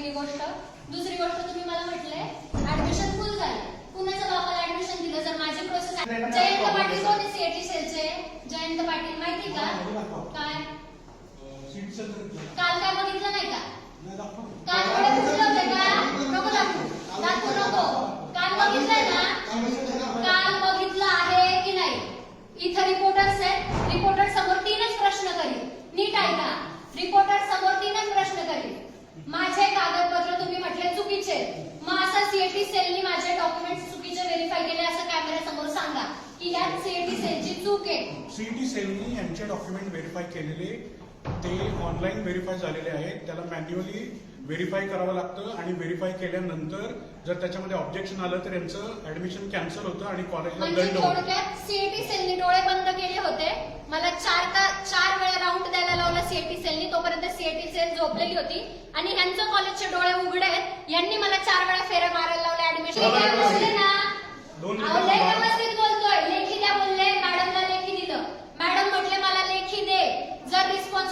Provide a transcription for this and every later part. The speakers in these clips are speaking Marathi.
पहिली गोष्ट. दुसरी गोष्ट तुम्ही मला म्हटले ऍडमिशन फुल झाले. कुणाच्या बापाला ऍडमिशन दिलं जर माझी प्रोसेस जयंत पाटील कोण सीएटी सेलचे जयंत पाटील माहिती का? काय? काल काय बघितलं नाही का? काल होते का? नको दाखवू नको काल बघितलंय ना काल बघितलं आहे की नाही इथं रिपोर्टर्स आहेत रिपोर्टर समोर तीनच प्रश्न करील नीट ऐका रिपोर्टर समोर तीनच प्रश्न करील माझे कागदपत्र तुम्ही म्हटले चुकीचे मग असं सीएटी सेलनी माझे डॉक्युमेंट चुकीचे व्हेरीफाय केले असं कॅमेरा समोर सांगा की यात सीएटी सेलची चूक आहे सीईटी सेलनी यांचे डॉक्युमेंट व्हेरीफाय केलेले ते ऑनलाईन व्हेरीफाय झालेले आहेत. त्याला मॅन्युअली व्हेरीफाय करावं लागतं आणि व्हेरीफाय केल्यानंतर जर त्याच्यामध्ये ऑब्जेक्शन आलं तर यांचं ऍडमिशन कॅन्सल होतं आणि कॉलेजला म्हणजे दंड होतो. थोडक्यात सीएटी सेलनी डोळे बंद केले होते. मला चार ता चार वेळा राऊंड द्यायला लावला सीएटी सेलनी. तोपर्यंत सीएटी सेल झोपलेली होती. आणि ह्यांचं कॉलेजचे डोळे उघडे आहेत. यांनी मला चार वेळा फेऱ्या मारायला लावल्या. ऍडमिशन दोन मिनिटं व्यवस्थित बोलतोय लेखी द्या बोलले मॅडमला लेखी दिलं मॅडम म्हटले मला लेखी दे जर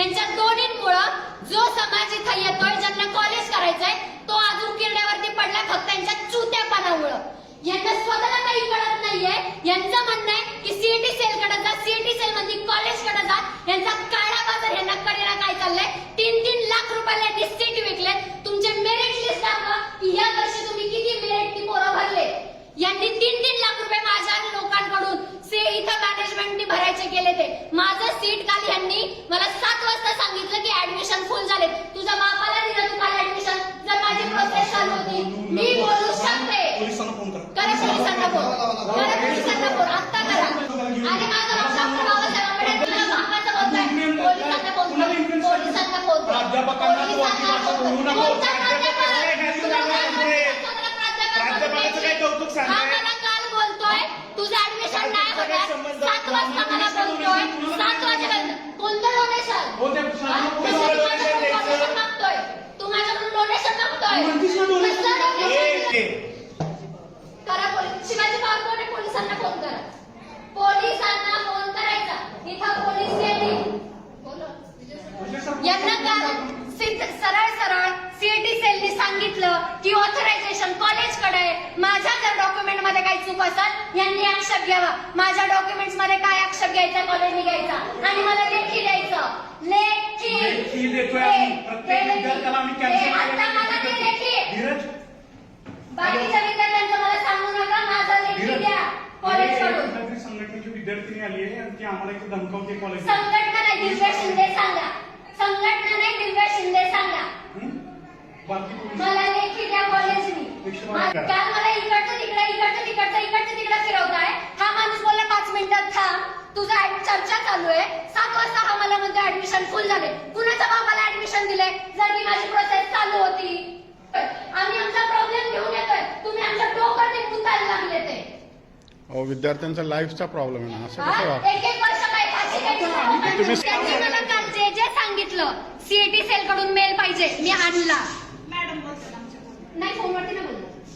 यांच्या दोन्हींमुळं जो समाज इथं येतोय ज्यांना कॉलेज करायचंय तो अजून किरड्यावरती पडलाय फक्त त्यांच्या चुत्यापणामुळं. यांना स्वतःला काही कळत नाहीये. यांचं म्हणणं आहे की सीएटी सेल कडे जा सीएटी सेल मध्ये कॉलेजकडे जा. यांचा काळा बाजार यांना कडेला काय चाललंय? तीन तीन लाख रुपयाला यांनी सीट विकले तुमचे मेरिट लिस्ट दाखवा की या वर्षी तुम्ही किती मेरिट पोरं भरले यांनी तीन तीन लाख रुपये माझ्या लोकांकडून से इथं मॅनेजमेंटनी भरायचे केले ते माझं सीट काल यांनी मला सात वाजता सांगितलं की ऍडमिशन फुल झाले. तुझ्या बापाला दिलं तू काल ऍडमिशन जर माझी प्रोसेस चालू होती मी बोलू शकते. पोलिसांना फोन करा. करा पोलिसांना फोन करा पोलिसांना फोन आत्ता करा. आणि माझं नाव डॉक्टर बाबासाहेब आंबेडकर तुला बापाचं बोलतोय. पोलिसांना फोन कर. पोलिसांना फोन कर. सांगताय? हा मला काल बोलतोय. तुझं ऍडमिशन नाही होणार. सात वाजता मला बोलतोय. कोणतं डोनेशन हो, ते शाळेत कोणाला donation द्यायचं? डोनेशन मागतोय तू माझ्याकडून डोनेशन मागतोय म्हणतीस ना donation? कसलं donation ए, दिलं? ए, करा पोलीस शिवाजी पवार कोण आहे? पोलिसांना फोन करा पोलिसांना फोन करायचा इथं पोलीस येतील यांना काल सिद्ध सरळ सरळ सीएटी सेलनी सांगितलं की ऑथरायझेशन कॉलेजकडे आहे. माझ्या जर चूक असेल यांनी आक्षेप घ्यावा. माझ्या डॉक्युमेंट्समध्ये काय आक्षेप घ्यायचा कॉलेजने घ्यायचा आणि मला लेखी द्यायचं. लेखी. लेखी देतोय आम्ही. प्रत्येक विद्यार्थ्याला आम्ही लेखी. cancel आता केलेलं मला ते लेखी. लेखी धीरज. बाकीच्या विद्यार्थ्यांचं मला सांगू नका माझा लेखी धीरज. द्या. कॉलेजकडून कुठल्यातरी संघटनेची विद्यार्थिनी आली आहे आणि ती आम्हाला इथे धमकावते कॉलेज संघटना नाही दिव्या शिंदे सांगा. संघटना नाही दिव्या शिंदे सांगा. बाकी मला लेखी द्या करा. काल मला इकडचं तिकडे इकडचं तिकडचं इकडचं तिकडे फिरवताय. हा माणूस बोलला पाच मिनिटात थांब. तुझा चर्चा चालू आहे. सात वाजता हा मला म्हणतो ऍडमिशन फुल झाले. कुणाच्या बाबाला ऍडमिशन दिले जर की माझी प्रोसेस चालू होती आम्ही आमचा प्रॉब्लेम घेऊन येतोय. तुम्ही आमच्या डोकं टिपून जायला लागले ते. अहो विद्यार्थ्यांचा लाईफचा प्रॉब्लेम आहे ना असं कसं? वा एक एक वर्ष काय फाशी घ्यायची तुम्ही- त्यांनी मला काल जे जे सांगितलं सीएटी सेल कडून मेल पाहिजे मी आणला नाही फोनवरती ना बोललं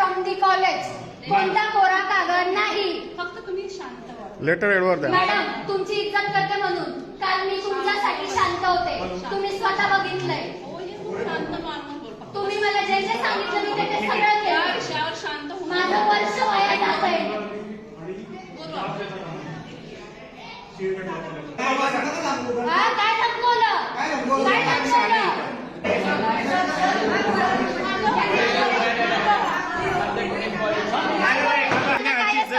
from the college कोणता कोरा कागद नाही. फक्त तुम्ही शांत व्हा. लेटर एडवर द्या. मॅडम तुमची इज्जत करते म्हणून. काल मी तुमच्यासाठी शांत होते. तुम्ही स्वतः बघितलंय. हो, हे. तुम्ही मला जे जे सांगितलं मी ते सगळं केलं. विषयावर शांत होऊन माझं वर्ष वाया जात आहे. हा काय धमकवलं काय दाखवलं? तुला